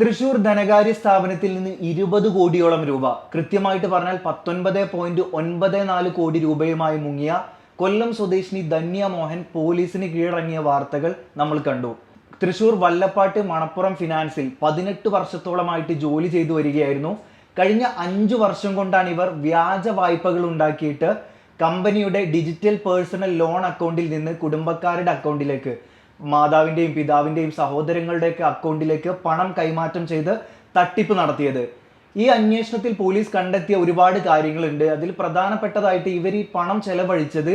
തൃശൂർ ധനകാര്യ സ്ഥാപനത്തിൽ നിന്ന് ഇരുപത് കോടിയോളം രൂപ. കൃത്യമായിട്ട് പറഞ്ഞാൽ പത്തൊൻപത് പോയിന്റ് ഒൻപത് നാല് കോടി രൂപയുമായി മുങ്ങിയ കൊല്ലം സ്വദേശിനി ധന്യ മോഹൻ പോലീസിന് കീഴടങ്ങിയ വാർത്തകൾ നമ്മൾ കണ്ടു. തൃശൂർ വല്ലപ്പാട്ട് മണപ്പുറം ഫിനാൻസിൽ പതിനെട്ട് വർഷത്തോളമായിട്ട് ജോലി ചെയ്തു വരികയായിരുന്നു. കഴിഞ്ഞ അഞ്ചു വർഷം കൊണ്ടാണ് ഇവർ വ്യാജ വായ്പകൾ ഉണ്ടാക്കിയിട്ട് കമ്പനിയുടെ ഡിജിറ്റൽ പേഴ്സണൽ ലോൺ അക്കൗണ്ടിൽ നിന്ന് കുടുംബക്കാരുടെ അക്കൗണ്ടിലേക്ക് മാതാവിന്റെയും പിതാവിന്റെയും സഹോദരങ്ങളുടെയൊക്കെ അക്കൗണ്ടിലേക്ക് പണം കൈമാറ്റം ചെയ്ത് തട്ടിപ്പ് നടത്തിയത്. ഈ അന്വേഷണത്തിൽ പോലീസ് കണ്ടെത്തിയ ഒരുപാട് കാര്യങ്ങളുണ്ട്. അതിൽ പ്രധാനപ്പെട്ടതായിട്ട് ഇവർ ഈ പണം ചെലവഴിച്ചത്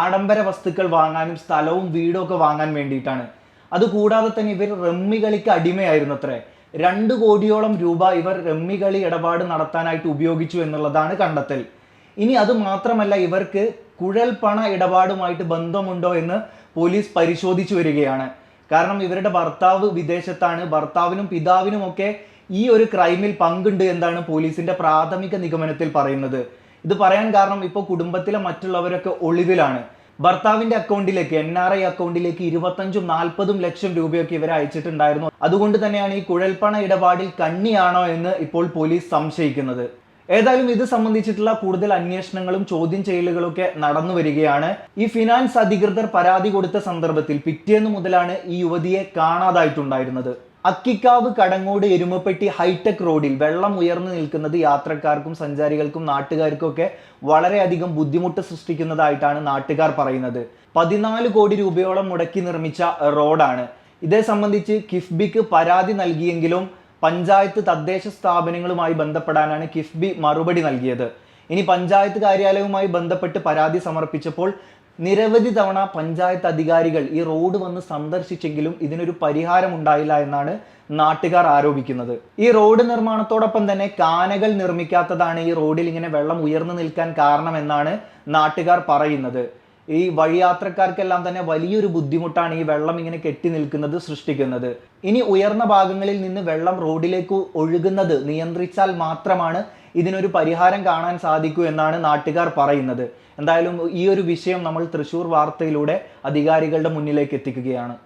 ആഡംബര വസ്തുക്കൾ വാങ്ങാനും സ്ഥലവും വീടും ഒക്കെ വാങ്ങാൻ വേണ്ടിയിട്ടാണ്. അതുകൂടാതെ തന്നെ ഇവർ റമ്മി കളിക്ക് അടിമയായിരുന്നു അത്രേ രണ്ട് കോടിയോളം രൂപ ഇവർ റമ്മി കളി ഇടപാട് നടത്താനായിട്ട് ഉപയോഗിച്ചു എന്നുള്ളതാണ് കണ്ടെത്തൽ. ഇനി അത് മാത്രമല്ല ഇവർക്ക് കുഴൽ പണ ഇടപാടുമായിട്ട് ബന്ധമുണ്ടോ എന്ന് പോലീസ് പരിശോധിച്ചു വരികയാണ്. കാരണം ഇവരുടെ ഭർത്താവ് വിദേശത്താണ്. ഭർത്താവിനും പിതാവിനും ഒക്കെ ഈ ഒരു ക്രൈമിൽ പങ്കുണ്ട് എന്നാണ് പോലീസിന്റെ പ്രാഥമിക നിഗമനത്തിൽ പറയുന്നത്. ഇത് പറയാൻ കാരണം ഇപ്പോൾ കുടുംബത്തിലെ മറ്റുള്ളവരൊക്കെ ഒളിവിലാണ്. ഭർത്താവിന്റെ അക്കൗണ്ടിലേക്ക് എൻ ആർ ഐ അക്കൗണ്ടിലേക്ക് ഇരുപത്തഞ്ചും നാൽപ്പതും ലക്ഷം രൂപയൊക്കെ ഇവരെ അയച്ചിട്ടുണ്ടായിരുന്നു. അതുകൊണ്ട് തന്നെയാണ് ഈ കുഴൽപ്പണ ഇടപാടിൽ കണ്ണിയാണോ എന്ന് ഇപ്പോൾ പോലീസ് സംശയിക്കുന്നത്. ഏതായാലും ഇത് സംബന്ധിച്ചിട്ടുള്ള കൂടുതൽ അന്വേഷണങ്ങളും ചോദ്യം ചെയ്യലുകളും ഒക്കെ നടന്നു വരികയാണ്. ഈ ഫിനാൻസ് അധികൃതർ പരാതി കൊടുത്ത സന്ദർഭത്തിൽ പിറ്റേന്ന് മുതലാണ് ഈ യുവതിയെ കാണാതായിട്ടുണ്ടായിരുന്നത്. അക്കിക്കാവ് കടങ്ങോട് എരുമപ്പെട്ടി ഹൈടെക് റോഡിൽ വെള്ളം ഉയർന്നു നിൽക്കുന്നത് യാത്രക്കാർക്കും സഞ്ചാരികൾക്കും നാട്ടുകാർക്കും ഒക്കെ വളരെയധികം ബുദ്ധിമുട്ട് സൃഷ്ടിക്കുന്നതായിട്ടാണ് നാട്ടുകാർ പറയുന്നത്. പതിനാല് കോടി രൂപയോളം മുടക്കി നിർമ്മിച്ച റോഡാണ്. ഇതേ സംബന്ധിച്ച് കിഫ്ബിക്ക് പരാതി നൽകിയെങ്കിലും പഞ്ചായത്ത് തദ്ദേശ സ്ഥാപനങ്ങളുമായി ബന്ധപ്പെടാനാണ് കിഫ്ബി മറുപടി നൽകിയത്. ഇനി പഞ്ചായത്ത് കാര്യാലയവുമായി ബന്ധപ്പെട്ട് പരാതി സമർപ്പിച്ചപ്പോൾ നിരവധി തവണ പഞ്ചായത്ത് അധികാരികൾ ഈ റോഡ് വന്ന് സന്ദർശിച്ചെങ്കിലും ഇതിനൊരു പരിഹാരം ഉണ്ടായില്ല എന്നാണ് നാട്ടുകാർ ആരോപിക്കുന്നത്. ഈ റോഡ് നിർമ്മാണത്തോടൊപ്പം തന്നെ കാനകൾ നിർമ്മിക്കാത്തതാണ് ഈ റോഡിൽ ഇങ്ങനെ വെള്ളം ഉയർന്നു നിൽക്കാൻ കാരണമെന്നാണ് നാട്ടുകാർ പറയുന്നത്. ഈ വഴിയാത്രക്കാർക്കെല്ലാം തന്നെ വലിയൊരു ബുദ്ധിമുട്ടാണ് ഈ വെള്ളം ഇങ്ങനെ കെട്ടി നിൽക്കുന്നത് സൃഷ്ടിക്കുന്നത്. ഇനി ഉയർന്ന ഭാഗങ്ങളിൽ നിന്ന് വെള്ളം റോഡിലേക്ക് ഒഴുകുന്നത് നിയന്ത്രിച്ചാൽ മാത്രമാണ് ഇതിനൊരു പരിഹാരം കാണാൻ സാധിക്കൂ എന്നാണ് നാട്ടുകാർ പറയുന്നത്. എന്തായാലും ഈ ഒരു വിഷയം നമ്മൾ തൃശ്ശൂർ വാർത്തയിലൂടെ അധികാരികളുടെ മുന്നിലേക്ക് എത്തിക്കുകയാണ്.